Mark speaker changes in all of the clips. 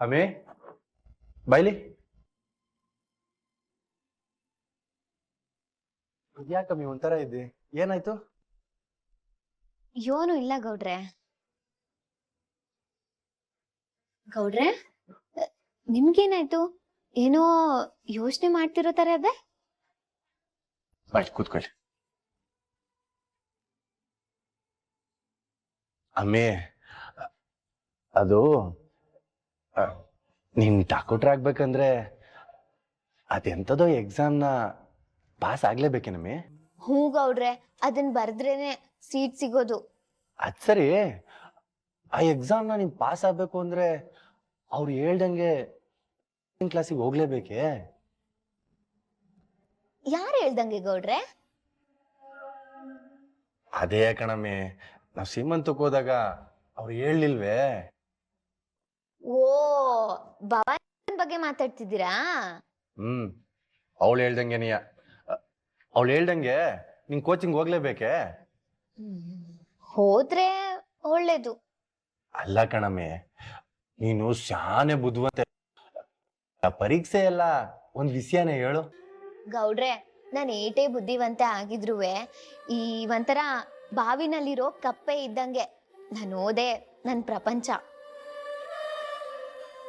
Speaker 1: ಅಮೇ ಬೈಲಿ ಯಾಕಮ್ಮಿ ಒಂಥರ ಇದ್ದೆ ಏನಾಯ್ತು?
Speaker 2: ಯೋನು ಇಲ್ಲ ಗೌಡ್ರೆ. ಗೌಡ್ರೆ ನಿಮ್ಗೇನಾಯ್ತು? ಏನೋ ಯೋಚನೆ ಮಾಡ್ತಿರೋ ತರ ಅದೇ
Speaker 1: ಬಾಯ್ ಕೂತ್ಕೊಳ್ಳಿ. ಅಮ್ಮೆ ಅದು ನೀನ್ ಡಾಕ್ಟರ್ ಆಗ್ಬೇಕಂದ್ರೆ ಅದೆಂತದೋ ಎಕ್ಸಾಮ್ನ ಪಾಸ್ ಆಗ್ಲೇಬೇಕೇನಮ್ಮೆ
Speaker 2: ಹ್ಞೂ ಗೌಡ್ರೆ ಅದನ್ ಬರ್ದ್ರೇನೆ ಸೀಟ್ ಸಿಗೋದು.
Speaker 1: ಅದ್ ಸರಿ. ಆ ಎಕ್ಸಾಮ್ನ ನೀನ್ ಪಾಸ್ ಆಗ್ಬೇಕು ಅಂದ್ರೆ ಅವ್ರು ಹೇಳ್ದಂಗೆ ಕ್ಲಾಸಿಗೆ ಹೋಗ್ಲೇಬೇಕೆ?
Speaker 2: ಯಾರು ಹೇಳ್ದಂಗೆ ಗೌಡ್ರೆ?
Speaker 1: ಅದೇ ಕಣಮ್ಮೆ ನಾವ್ ಸೀಮಂತಕ್ಕೆ ಹೋದಾಗ ಅವ್ರು ಹೇಳಲಿಲ್ವೇ?
Speaker 2: ಓ ಭವಾನಿ ಬಗ್ಗೆ ಮಾತಾಡ್ತಿದ್ದೀರಾ?
Speaker 1: ಹ್ಮ್ ಅವಳು ಹೇಳ್ದಂಗೆ ನೀಯ. ಅವಳು ಹೇಳ್ದಂಗೆ ನಿನ್ ಕೋಚಿಂಗ್ ಹೋಗ್ಲೇಬೇಕೆ?
Speaker 2: ಹೋದ್ರೆ ಒಳ್ಳೇದು.
Speaker 1: ಅಲ್ಲ ಕಣಮ್ಮೆ ನೀನು ಶಾನೆ ಬುದ್ಧಿವಂತೆ. ಪರೀಕ್ಷೆ ಎಲ್ಲ ಒಂದ್ ವಿಷಯನೇ ಹೇಳು.
Speaker 2: ಗೌಡ್ರೆ ನಾನು ಏಟೇ ಬುದ್ಧಿವಂತೆ ಆಗಿದ್ರುವೆ ಈ ಒಂಥರ ಬಾವಿನಲ್ಲಿರೋ ಕಪ್ಪೆ ಇದ್ದಂಗೆ ನಾನು ಓದೆ ನನ್ನ ಪ್ರಪಂಚ.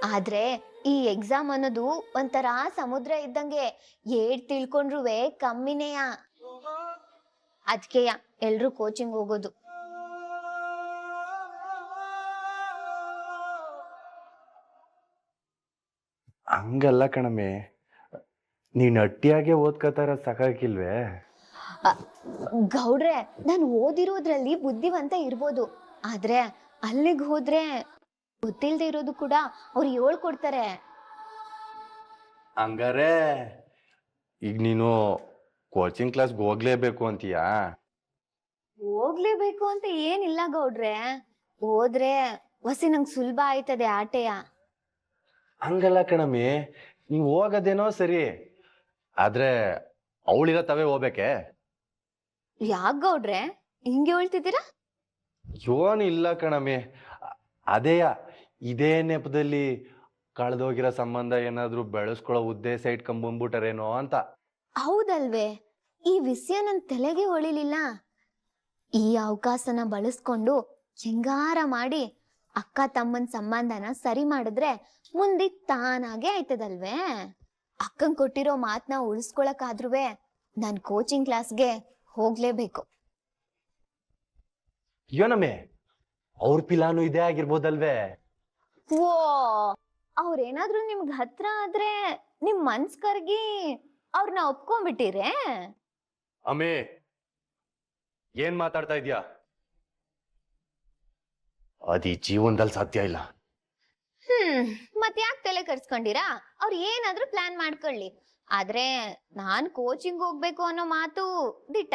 Speaker 2: ಆದ್ರೆ ಈ ಎಕ್ಸಾಮ್ ಅನ್ನೋದು ಒಂಥರ ಸಮುದ್ರ ಇದ್ದಂಗೆ ಏಟ್ ತಿಳ್ಕೊಂಡ್ರುವೆ ಕಮ್ಮಿನೇಯ. ಅದಕ್ಕೆಯ ಎಲ್ರು ಕೋಚಿಂಗ್ ಹೋಗೋದು.
Speaker 1: ಹಂಗಲ್ಲ ಕಣಮೆ ನೀನ್ ಅಟ್ಟಿಯಾಗೆ ಓದ್ಕೋತಾರ ಸಾಕಾಗಿಲ್ವೇ
Speaker 2: ಗೌಡ್ರೆ ನಾನು ಓದಿರೋದ್ರಲ್ಲಿ ಬುದ್ಧಿವಂತ ಇರ್ಬೋದು. ಆದ್ರೆ ಅಲ್ಲಿಗೆ ಹೋದ್ರೆ ಗೊತ್ತಿಲ್ದೆ ಇರೋದು ಕೂಡ ಅವ್ರು ಹೇಳ್ಕೊಡ್ತಾರೆ.
Speaker 1: ಹಂಗಾರೆ ಈಗ ನೀನು ಕೋಚಿಂಗ್ ಕ್ಲಾಸ್ಗೆ ಹೋಗ್ಲೇಬೇಕು ಅಂತೀಯಾ?
Speaker 2: ಹೋಗ್ಲೇಬೇಕು ಅಂತ ಏನಿಲ್ಲ ಗೌಡ್ರೆ. ಹೋದ್ರೆ ವಸಿ ನಂಗೆ ಸುಲಭ ಆಯ್ತದೆ ಆಟೆಯ.
Speaker 1: ಹಂಗಲ್ಲ ಕಣಮ್ಮಿ ನೀವು ಹೋಗೋದೇನೋ ಸರಿ ಆದ್ರೆ ಅವಳಿರೋ ತವೇ ಹೋಗ್ಬೇಕೆ?
Speaker 2: ಯಾಕ ಗೌಡ್ರೆ? ಹಿಂಗೆ ಹೇಳ್ತಿದ್ದೀರಾ?
Speaker 1: ಯೋನ್ ಇಲ್ಲ ಕಣಮ್ಮಿ ಅದೇಯ ಇದೇ ನೆಪದಲ್ಲಿ ಕಳೆದೋಗಿರೋ ಸಂಬಂಧ ಏನಾದ್ರೂ ಬೆಳೆಸ್ಕೊಳ್ಳೋ ಉದ್ದೇಶ ಇಟ್ಕೊಂಡ್ಬಂದ್ಬಿಟ್ಟಾರೇನೋ ಅಂತ.
Speaker 2: ಹೌದಲ್ವೇ? ಈ ವಿಷಯ ನನ್ ತಲೆಗೆ ಹೊಳಿಲಿಲ್ಲ. ಈ ಅವಕಾಶನ ಬಳಸ್ಕೊಂಡು ಹೆಂಗಾರ ಮಾಡಿ ಅಕ್ಕ ತಮ್ಮನ್ ಸಂಬಂಧನ ಸರಿ ಮಾಡಿದ್ರೆ ಮುಂದೆ ತಾನಾಗೆ ಆಯ್ತದಲ್ವೇ? ಅಕ್ಕನ್ ಕೊಟ್ಟಿರೋ ಮಾತನ್ನ ಉಳಿಸ್ಕೊಳಕಾದ್ರುವೆ ನಾನ್ ಕೋಚಿಂಗ್ ಕ್ಲಾಸ್ಗೆ ಹೋಗ್ಲೇಬೇಕು.
Speaker 1: ಯೋನಮ್ಮೆ ಅವ್ರ ಪಿಲಾನು ಇದೇ ಆಗಿರ್ಬೋದಲ್ವೇ?
Speaker 2: ಓ ಅವ್ರೇನಾದ್ರೂ ನಿಮ್ಗೆ ಹತ್ರ ಆದ್ರೆ ನಿಮ್ ಮನ್ಸ್ ಕರ್ಗಿ ಅವ್ರನ್ನ ಒಪ್ಕೊಂಡ್ಬಿಟ್ಟಿರೇ?
Speaker 1: ಅಮೇ ಏನ್ ಮಾತಾಡ್ತಾ ಇದ್ಯಾ? ಅದಿ ಜೀವನದಲ್ಲಿ ಸಾಧ್ಯ ಇಲ್ಲ.
Speaker 2: ಹ್ಮ್ ಮತ್ ಯಾಕೆ ತಲೆ ಕರ್ಸ್ಕೊಂಡಿರಾ ಅವ್ರು ಏನಾದ್ರೂ ಪ್ಲಾನ್ ಮಾಡ್ಕೊಳ್ಳಿ. ಆದ್ರೆ ನಾನ್ ಕೋಚಿಂಗ್ ಹೋಗ್ಬೇಕು ಅನ್ನೋ ಮಾತು ದಿಟ್ಟ.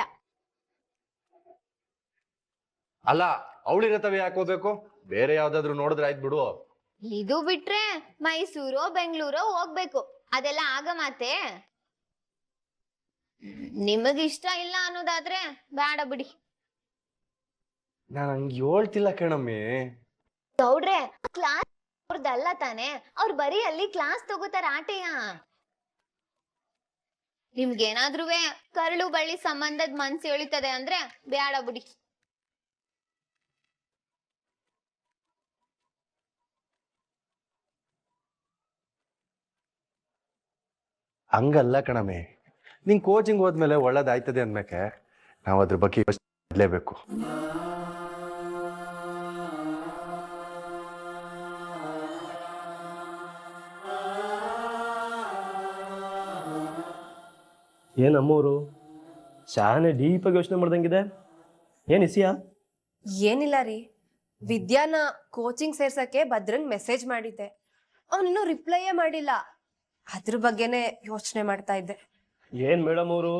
Speaker 1: ಅಲ್ಲ ಅವಳಿರತವೆ ಯಾಕೆ ಹೋಗ್ಬೇಕು? ಬೇರೆ ಯಾವ್ದಾದ್ರು ನೋಡಿದ್ರೆ ಆಯ್ತು ಬಿಡು.
Speaker 2: ಇದು ಬಿಟ್ರೆ ಮೈಸೂರು ಬೆಂಗಳೂರು ಹೋಗ್ಬೇಕು. ಅದೆಲ್ಲ ಆಗ ಮಾತೆ? ನಿಮಗ್ ಇಷ್ಟ ಇಲ್ಲ ಅನ್ನೋದಾದ್ರೆ ಬೇಡ ಬಿಡಿ.
Speaker 1: ನಾನು ಹಂಗೆ ಹೇಳ್ತಿಲ್ಲ ಕಣಮ್ಮಿ.
Speaker 2: ಗೌಡ್ರೆ ಕ್ಲಾಸ್ ಅವ್ರದ್ದಲ್ಲ ತಾನೆ? ಅವ್ರು ಬರೀ ಅಲ್ಲಿ ಕ್ಲಾಸ್ ತಗೋತಾರ ಆಟೆಯ? ನಿಮ್ಗೇನಾದ್ರೂ ಕರಳು ಬಳ್ಳಿ ಸಂಬಂಧದ ಮನ್ಸು ಎಳಿತದೆ ಅಂದ್ರೆ ಬೇಡ ಬಿಡಿ.
Speaker 1: ಹಂಗಲ್ಲ ಕಣಮೆ. ನಿಂಗೆ ಕೋಚಿಂಗ್ ಹೋದ್ಮೇಲೆ ಒಳ್ಳೇದಾಯ್ತದೆ ಅಂದ್ಮೇಕೆ ನಾವು ಅದ್ರ ಬಗ್ಗೆ ಯೋಚನೆ ಮಾಡಲೇಬೇಕು
Speaker 3: ಏನು ಅಮ್ಮವರು ಶಾನೆ ಡೀಪಾಗಿ ಯೋಚನೆ ಮಾಡ್ದಂಗಿದೆ. ಏನು ಇಸಿಯಾ?
Speaker 4: ಏನಿಲ್ಲ ರೀ. ವಿದ್ಯಾನ ಕೋಚಿಂಗ್ ಸೇರ್ಸಕ್ಕೆ ಭದ್ರಂಗ್ ಮೆಸೇಜ್ ಮಾಡಿದ್ದೆ. ಅವನಿನ್ನೂ ರಿಪ್ಲೈಯೇ ಮಾಡಿಲ್ಲ. ಅದ್ರ ಬಗ್ಗೆನೆ ಯೋಚನೆ ಮಾಡ್ತಾ ಇದ್ದೆ.
Speaker 3: ಏನ್ ಮೇಡಮ್ ಅವರು?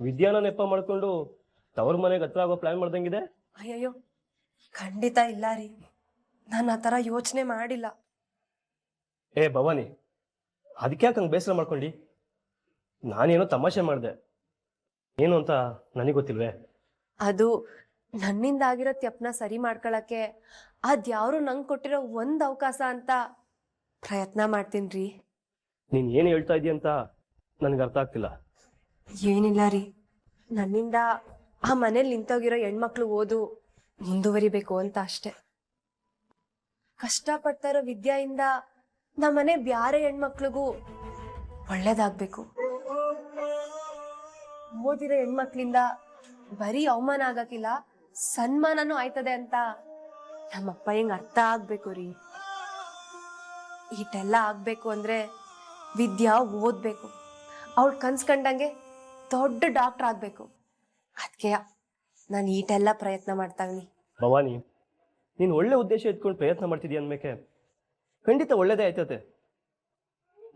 Speaker 3: ವಿದ್ಯಾನ ನೆಪ ಮಾಡ್ಕೊಂಡು ತವ್ರ ಮನೆಗೆ ಹತ್ರ ಆಗೋ ಪ್ಲಾನ್ ಮಾಡ್ದಂಗಿದೆ?
Speaker 4: ಅಯ್ಯಯ್ಯೋ ಖಂಡಿತ ಇಲ್ಲ ರೀ. ನಾನು ಆ ಥರ ಯೋಚನೆ ಮಾಡಿಲ್ಲ.
Speaker 3: ಏ ಭವಾನಿ ಅದಕ್ಕೆ ಯಾಕೆ ಹಂಗೆ ಬೇಸರ ಮಾಡ್ಕೊಂಡು? ನಾನೇನೋ ತಮಾಷೆ ಮಾಡಿದೆ. ಏನು ಅಂತ ನನಗೆ ಗೊತ್ತಿಲ್ವೇ?
Speaker 4: ಅದು ನನ್ನಿಂದ ಆಗಿರೋ ತ್ಯಪ್ನ ಸರಿ ಮಾಡ್ಕೊಳಕ್ಕೆ ಅದ್ಯಾವ್ರು ನಂಗೆ ಕೊಟ್ಟಿರೋ ಒಂದು ಅವಕಾಶ ಅಂತ ಪ್ರಯತ್ನ ಮಾಡ್ತೀನಿ ರೀ.
Speaker 3: ನೀನು ಏನ್ ಹೇಳ್ತಾ ಇದೀಯ ಅಂತ ನನ್ಗೆ ಅರ್ಥ ಆಗ್ತಿಲ್ಲ.
Speaker 4: ಏನಿಲ್ಲ ರೀ. ನನ್ನಿಂದ ಆ ಮನೇಲಿ ನಿಂತೋಗಿರೋ ಹೆಣ್ಮಕ್ಳು ಓದು ಮುಂದುವರಿಬೇಕು ಅಂತ ಅಷ್ಟೆ. ಕಷ್ಟಪಡ್ತಾ ಇರೋ ವಿದ್ಯೆಯಿಂದ ನಮ್ಮನೆ ಬ್ಯಾರೆ ಹೆಣ್ಮಕ್ಳಿಗೂ ಒಳ್ಳೇದಾಗ್ಬೇಕು. ಓದಿರೋ ಹೆಣ್ಮಕ್ಳಿಂದ ಬರೀ ಅವಮಾನ ಆಗಕ್ಕಿಲ್ಲ, ಸನ್ಮಾನನೂ ಆಯ್ತದೆ ಅಂತ ನಮ್ಮಪ್ಪ ಹೆಂಗ್ ಅರ್ಥ ಆಗ್ಬೇಕು ರೀ? ಇಷ್ಟೆಲ್ಲ ಆಗ್ಬೇಕು ಅಂದ್ರೆ ವಿದ್ಯಾ ಓದ್ಬೇಕು. ಅವಳು ಕನ್ಸ್ಕಂಡಂಗೆ ದೊಡ್ಡ ಡಾಕ್ಟರ್ ಆಗಬೇಕು. ಅದಕ್ಕೆ ನಾನು ಈಟೆಲ್ಲ ಪ್ರಯತ್ನ ಮಾಡ್ತಾವ್ನಿ
Speaker 3: ಭವಾನಿ ನೀನು ಒಳ್ಳೆ ಉದ್ದೇಶ ಇಟ್ಕೊಂಡು ಪ್ರಯತ್ನ ಮಾಡ್ತಿದ್ಯಾ ಅಂದ್ಮೇಕೆ ಖಂಡಿತ ಒಳ್ಳೇದೇ ಆಯ್ತತೆ.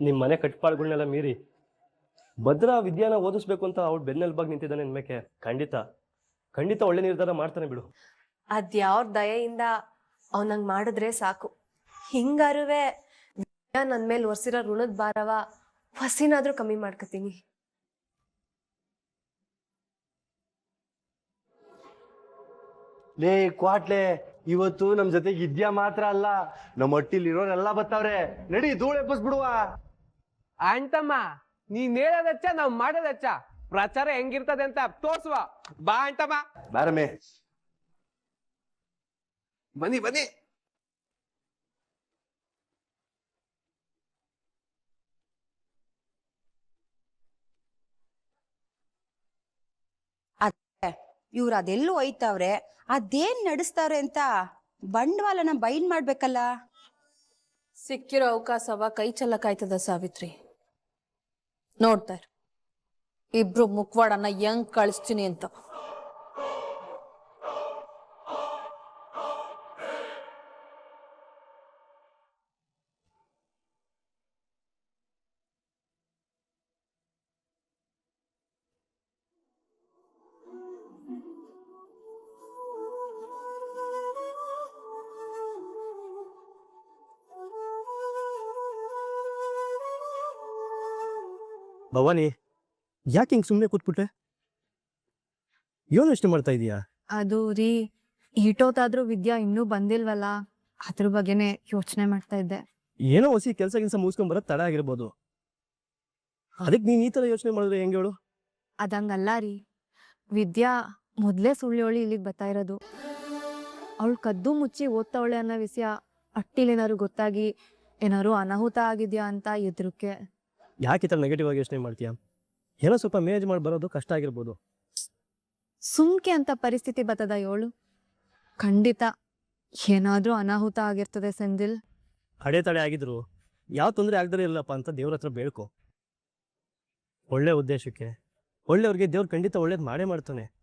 Speaker 3: ನಿಮ್ಮ ಮನೆ ಕಟ್ಪಾಡುಗಳನ್ನೆಲ್ಲ ಮೀರಿ ಭದ್ರಾ ವಿದ್ಯಾನ ಓದಿಸ್ಬೇಕು ಅಂತ ಅವ್ಳು ಬೆನ್ನೆಲ್ಬಾಗಿ ನಿಂತಿದ್ದಾನೆ ಅನ್ಮೇಕೆ? ಖಂಡಿತ. ಖಂಡಿತ ಒಳ್ಳೆ ನಿರ್ಧಾರ ಮಾಡ್ತಾನೆ ಬಿಡು.
Speaker 4: ಅದ್ಯಾವ್ರ ದಯೆಯಿಂದ ಅವ್ನಂಗೆ ಮಾಡಿದ್ರೆ ಸಾಕು. ಹಿಂಗಾರುವೆ ವಿದ್ಯಾ ನನ್ ಮೇಲೆ ಒರ್ಸಿರೋ ಋಣದ ಭಾರವ ಹೊಸಿನಾದ್ರೂ ಕಮ್ಮಿ ಮಾಡ್ಕೋತೀನಿ.
Speaker 1: ಲೇ ಕ್ವಾಟ್ಲೆ ಇವತ್ತು ನಮ್ ಜೊತೆಗೆ ಇದ್ಯಾ ಮಾತ್ರ ಅಲ್ಲ ನಮ್ಮ ಹಟ್ಟಿಲಿ ಇರೋರೆಲ್ಲ ಬರ್ತಾವ್ರೆ ನಡಿ ಧೂಳು ಎಬ್ಬಿಸ್ಬಿಡುವ.
Speaker 5: ಅಂಟಮ್ಮ ನೀನ್ ಹೇಳೋದಚ್ಚ ನಾವ್ ಮಾಡೋದಚ್ಚ ಪ್ರಚಾರ ಹೆಂಗಿರ್ತದೆ ಅಂತ ತೋರ್ಸುವ. ಬಾ ಅಂಟಮ್ಮ
Speaker 1: ಬಾರಮೆ
Speaker 5: ಬನ್ನಿ ಬನ್ನಿ.
Speaker 6: ಇವ್ರು ಅದೆಲ್ಲೂ ಒಯ್ತಾವ್ರೆ. ಅದೇನ್ ನಡೆಸ್ತಾವ್ರೆ ಅಂತ ಬಂಡವಾಳನ ಬೈಂಡ್ ಮಾಡ್ಬೇಕಲ್ಲ?
Speaker 7: ಸಿಕ್ಕಿರೋ ಅವಕಾಶವ ಕೈ ಚೆಲ್ಲಕ್ಕಾಯ್ತದ ಸಾವಿತ್ರಿ. ನೋಡ್ತಾ ಇರು. ಇಬ್ರು ಮುಖವಾಡನ್ನ ಹೆಂಗ್ ಕಳಿಸ್ತೀನಿ ಅಂತ.
Speaker 3: ಭವಾನಿ ಯಾಕೆ ಹಿಂಗೆ ಸುಮ್ಮನೆ ಕೂತ್ಬಿಟ್ಟೆ ಏನು ಯೋಚನೆ ಮಾಡ್ತಾ ಇದೀಯಾ?
Speaker 8: ಅದು ರೀ ಈಟೋತಾದ್ರೂ ವಿದ್ಯಾ ಇನ್ನೂ ಬಂದಿಲ್ವಲ್ಲ ಅದ್ರ ಬಗ್ಗೆನೆ ಯೋಚನೆ ಮಾಡ್ತಾ ಇದ್ದೆ.
Speaker 3: ಏನೋ ಹೊಸಿ ಕೆಲಸ ಕೆಲಸ ಮುಗಿಸ್ಕೊಂಡ್ ಬರೋದು ತಡ ಆಗಿರ್ಬೋದು. ಅದಕ್ಕೆ ನೀನು ಈ ತರ ಯೋಚನೆ ಮಾಡಿದ್ರೆ ಹೆಂಗೆ ಹೇಳು?
Speaker 8: ಅದಂಗಲ್ಲ ರೀ ವಿದ್ಯಾ ಮೊದ್ಲೇ ಸುಳ್ಳು ಇಲ್ಲಿಗೆ ಬರ್ತಾ ಇರೋದು. ಅವಳು ಕದ್ದು ಮುಚ್ಚಿ ಓದ್ತಾವಳೆ ಅನ್ನೋ ವಿಷಯ ಅಟ್ಟಿಲೇನಾದ್ರು ಗೊತ್ತಾಗಿ ಏನಾದ್ರು ಅನಾಹುತ ಆಗಿದ್ಯಾ ಅಂತ ಎದುರುಕ್ಕೆ.
Speaker 3: ಯಾಕೆ ಈ ಥರ ನೆಗೆಟಿವ್ ಆಗಿ ಯೋಚನೆ ಮಾಡ್ತೀಯಾ? ಏನೋ ಸ್ವಲ್ಪ ಮೇಜ್ ಮಾಡಿ ಬರೋದು ಕಷ್ಟ ಆಗಿರ್ಬೋದು.
Speaker 8: ಸುಮ್ಕೆ ಅಂತ ಪರಿಸ್ಥಿತಿ ಬರ್ತದ ಏಳು? ಖಂಡಿತ. ಏನಾದ್ರೂ ಅನಾಹುತ ಆಗಿರ್ತದೆ ಸೆಂದಿಲ್
Speaker 3: ಅಡೆತಡೆ ಆಗಿದ್ರು. ಯಾವ ತೊಂದರೆ ಆಗದೇ ಇಲ್ಲಪ್ಪ ಅಂತ ದೇವ್ರ ಹತ್ರ ಬೇಡ್ಕೊ. ಒಳ್ಳೆ ಉದ್ದೇಶಕ್ಕೆ. ಒಳ್ಳೆಯವ್ರಿಗೆ ದೇವ್ರು ಖಂಡಿತ ಒಳ್ಳೇದು ಮಾಡೇ ಮಾಡ್ತಾನೆ.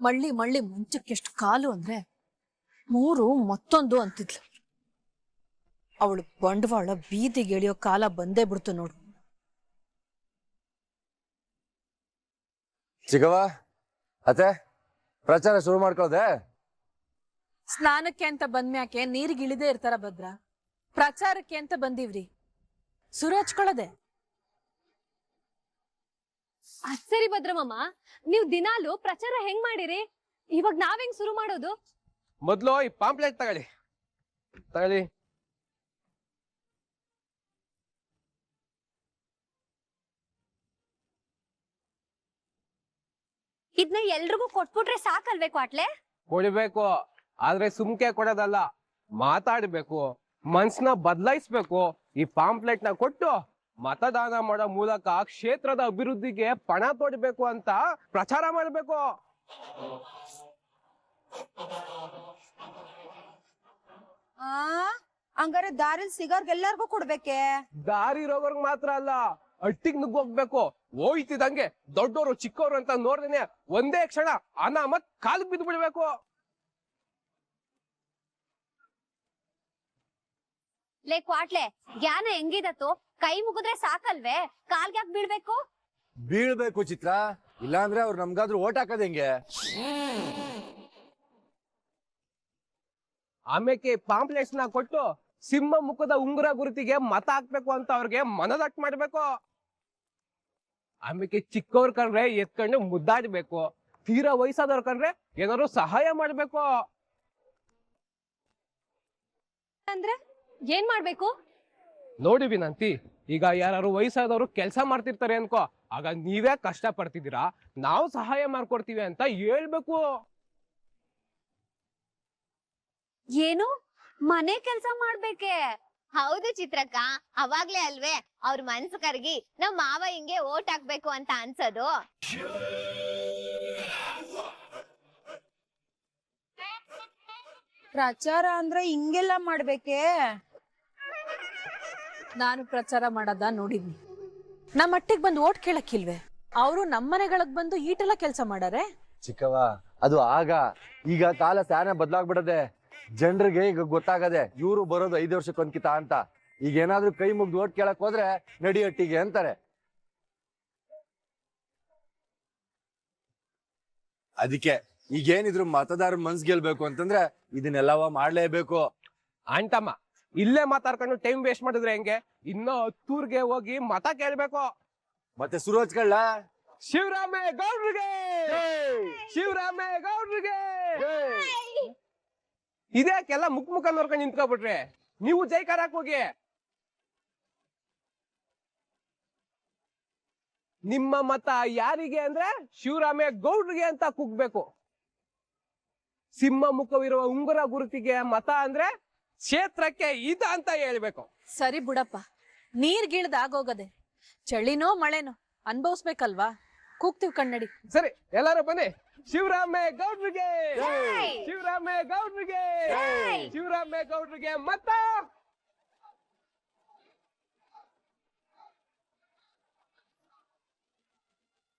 Speaker 7: ಮಳ್ಳಿ ಮಳ್ಳಿ ಮುಂಚಕ್ಕೆಷ್ಟು ಕಾಲು ಅಂದ್ರೆ ಮೂರು ಮತ್ತೊಂದು ಅಂತಿದ್ಲು. ಅವಳು ಬಂಡವಾಳ ಬೀದಿಗೆ ಎಳಿಯೋ ಕಾಲ ಬಂದೇ ಬಿಡ್ತು ನೋಡು.
Speaker 9: ಚಿಕ್ಕವ್ವ ಅತ್ತೆ ಪ್ರಚಾರ ಶುರು ಮಾಡ್ಕೊಳ್ದೆ?
Speaker 7: ಸ್ನಾನಕ್ಕೆ ಅಂತ ಬಂದ್ಮ್ಯಾಕೆ? ನೀರಿಗೆ ಇಳಿದೇ ಇರ್ತಾರ ಭದ್ರ. ಪ್ರಚಾರಕ್ಕೆ ಅಂತ ಬಂದಿವ್ರಿ. ಸುರು ಹಚ್ಕೊಳ್ಳೋದೆ
Speaker 10: ಅದ್ ಸರಿ ಭದ್ರಮಮ್ಮ ನೀವ್ ದಿನಾಲು ಪ್ರಚಾರ ಹೆಂಗ್ ಮಾಡಿರಿ? ಇವಾಗ ನಾವ್ ಹೆಂಗ್ ಶುರು ಮಾಡೋದು?
Speaker 5: ಮೊದ್ಲು ಈ ಪಾಂಪ್ಲೆಟ್ ತಗೊಳ್ಳಿ. ತಗೊಳ್ಳಿ.
Speaker 2: ಇದನ್ನ ಎಲ್ರಿಗೂ ಕೊಟ್ಬಿಟ್ರೆ ಸಾಕಲ್ವೇ ಕ್ವಾಟ್ಲೆ?
Speaker 5: ಕೊಡ್ಬೇಕು. ಆದ್ರೆ ಸುಮ್ಕೆ ಕೊಡೋದಲ್ಲ. ಮಾತಾಡ್ಬೇಕು. ಮನ್ಸನ್ನ ಬದಲಾಯಿಸ್ಬೇಕು. ಈ ಪಾಂಪ್ಲೆಟ್ನ ಕೊಟ್ಟು ಮತದಾನ ಮಾಡೋ ಮೂಲಕ ಕ್ಷೇತ್ರದ ಅಭಿವೃದ್ಧಿಗೆ ಪಣ ತೊಡಬೇಕು ಅಂತ ಪ್ರಚಾರ ಮಾಡಬೇಕು.
Speaker 6: ಆ? ಹಂಗಾರೆ ದಾರಿಲ್ ಸಿಗೋರ್ಗೆಲ್ಲರಿಗೂ ಕೊಡ್ಬೇಕೆ?
Speaker 5: ದಾರಿ ರೋಗರ್ಗ್ ಮಾತ್ರ ಅಲ್ಲ ಅಟ್ಟಿಗ್ ನುಗ್ಗೋಗ್ಬೇಕು. ಹೋಯ್ತಿದಂಗೆ ದೊಡ್ಡವರು ಚಿಕ್ಕವರು ಅಂತ ನೋಡ್ದೇನೆ ಒಂದೇ ಕ್ಷಣ ಅನಾಮತ್ ಕಾಲ್ ಬಿದ್ದು ಬಿಡ್ಬೇಕು
Speaker 10: ಲೇ ಕ್ವಾಟ್ಲೆ ಜ್ಞಾನ ಹೆಂಗಿದತ್ತು? ಕೈ ಮುಗಿದ್ರೆ ಸಾಕಲ್ವೇ? ಕಾಲ್ಗ್ಯಾಕ್ ಬೀಳ್ಬೇಕು?
Speaker 9: ಬೀಳ್ಬೇಕು ಚಿತ್ರ. ಇಲ್ಲಾಂದ್ರೆ ಅವ್ರು ನಮ್ಗಾದ್ರೂ ಓಟ್ ಹಾಕೋದ್ ಹೆಂಗೆ?
Speaker 5: ಆಮೇಕೆ ಪಾಂಪ್ಲೆಟ್ಸ್ನ ಕೊಟ್ಟು ಸಿಂಹ ಮುಖದ ಉಂಗುರ ಗುರುತಿಗೆ ಮತ ಹಾಕ್ಬೇಕು ಅಂತ ಅವ್ರಿಗೆ ಮನದಟ್ಟು ಮಾಡ್ಬೇಕು. ಆಮೇಕೆ ಚಿಕ್ಕವ್ರ ಕಂಡ್ರೆ ಎತ್ಕೊಂಡು ಮುದ್ದಾಡ್ಬೇಕು. ತೀರಾ ವಯಸ್ಸಾದವ್ರ ಕಂಡ್ರೆ ಏನಾದ್ರು ಸಹಾಯ ಮಾಡ್ಬೇಕು.
Speaker 10: ಅಂದ್ರೆ? ಏನ್ ಮಾಡ್ಬೇಕು?
Speaker 5: ನೋಡಿ ವಿನಂತಿ ಈಗ ಯಾರು ವಯಸ್ಸಾದವರು ಕೆಲಸ ಮಾಡ್ತಿರ್ತಾರೆ ಅನ್ಕೋ ಆಗ ನೀವೇ ಕಷ್ಟ ಪಡ್ತಿದ್ದೀರಾ ನಾವು ಸಹಾಯ ಮಾಡ್ಕೊಡ್ತೀವಿ ಅಂತ ಹೇಳ್ಬೇಕು.
Speaker 10: ಏನು? ಮನೆ ಕೆಲಸ ಮಾಡ್ಬೇಕೆ?
Speaker 2: ಹೌದು ಚಿತ್ರಕ್ಕ ಅವಾಗ್ಲೇ ಅಲ್ವೇ ಅವ್ರ ಮನ್ಸು ಕರ್ಗಿ ನಮ್ ಮಾವ ಹಿಂಗೆ ಓಟ್ ಹಾಕ್ಬೇಕು ಅಂತ ಅನ್ಸೋದು.
Speaker 6: ಪ್ರಚಾರ ಅಂದ್ರೆ ಹಿಂಗೆಲ್ಲ ಮಾಡ್ಬೇಕೆ?
Speaker 7: ನಾನು ಪ್ರಚಾರ ಮಾಡದ ನೋಡಿದ್ನಿ. ನಮ್ಮ ಅಟ್ಟಿಗೆ ಬಂದು ಓಟ್ ಕೇಳಕ್ಕಿಲ್ವೇ? ಅವರು ನಮ್ಮನೆಗಳಿಗೆ ಬಂದು ಈಟೆಲ್ಲ ಕೆಲಸ ಮಾಡಾರೆ?
Speaker 9: ಚಿಕ್ಕವ ಅದು ಆಗ. ಈಗ ಕಾಲ ಸ್ಯಾನ ಬದಲಾಗ್ಬಿಡದೆ. ಜನರಿಗೆ ಈಗ ಗೊತ್ತಾಗದೆ ಇವರು ಬರೋದು ಐದು ವರ್ಷಕ್ಕೊಂದ್ಕಿತ ಅಂತ. ಈಗ ಏನಾದ್ರೂ ಕೈ ಮುಗ್ದು ಓಟ್ ಕೇಳಕ್ ಹೋದ್ರೆ ನಡಿಯಟ್ಟಿಗೆ ಅಂತಾರೆ. ಅದಕ್ಕೆ ಈಗೇನಿದ್ರು ಮತದಾರ ಮನ್ಸ್ ಗೆಲ್ಬೇಕು ಅಂತಂದ್ರೆ ಇದನ್ನೆಲ್ಲವ ಮಾಡ್ಲೇಬೇಕು.
Speaker 5: ಅಂಟಮ್ಮ ಇಲ್ಲೇ ಮಾತಾಡ್ಕೊಂಡು ಟೈಮ್ ವೇಸ್ಟ್ ಮಾಡಿದ್ರೆ ಹೆಂಗೆ? ಇನ್ನು ಹತ್ತೂರ್ಗೆ ಹೋಗಿ ಮತ ಕೇಳ್ಬೇಕು.
Speaker 9: ಮತ್ತೆ ಸುರೋಜ್ ಕಳ್ಳ
Speaker 5: ಶಿವರಾಮೇ ಗೌಡ್ರಿಗೆ! ಶಿವರಾಮೇ ಗೌಡ್ರಿಗೆ! ಇದ್ಯಾಕೆಲ್ಲ ಮುಖ ಮುಖ ನೋಡ್ಕೊಂಡು ನಿಂತ್ಕೊಬಿಟ್ರೆ. ನೀವು ಜೈಕಾರ ಹೋಗಿ. ನಿಮ್ಮ ಮತ ಯಾರಿಗೆ ಅಂದ್ರೆ ಶಿವರಾಮೇ ಗೌಡ್ರಿಗೆ ಅಂತ ಕುಗ್ಬೇಕು. ಸಿಂಹ ಮುಖವಿರುವ ಉಂಗುರ ಗುರುತಿಗೆ ಮತ ಅಂದ್ರೆ ಕ್ಷೇತ್ರಕ್ಕೆ ಇದ ಅಂತ ಹೇಳ್ಬೇಕು.
Speaker 7: ಸರಿ ಬಿಡಪ್ಪ ನೀರ್ಗಿಳ್ದ ಆಗೋಗದೆ ಚಳಿನೋ ಮಳೆನೋ ಅನ್ಭವಿಸ್ಬೇಕಲ್ವಾ? ಕೂಗ್ತೀವಿ ಕನ್ನಡಿ
Speaker 5: ಸರಿ ಎಲ್ಲರೂ ಬನ್ನಿ. ಶಿವರಾಮೇ ಗೌಡ್ರಿಗೆ. ಶಿವರಾಮೇ ಗೌಡ್ರಿಗೆ. ಶಿವರಾಮೇ ಗೌಡ್ರಿಗೆ ಮತ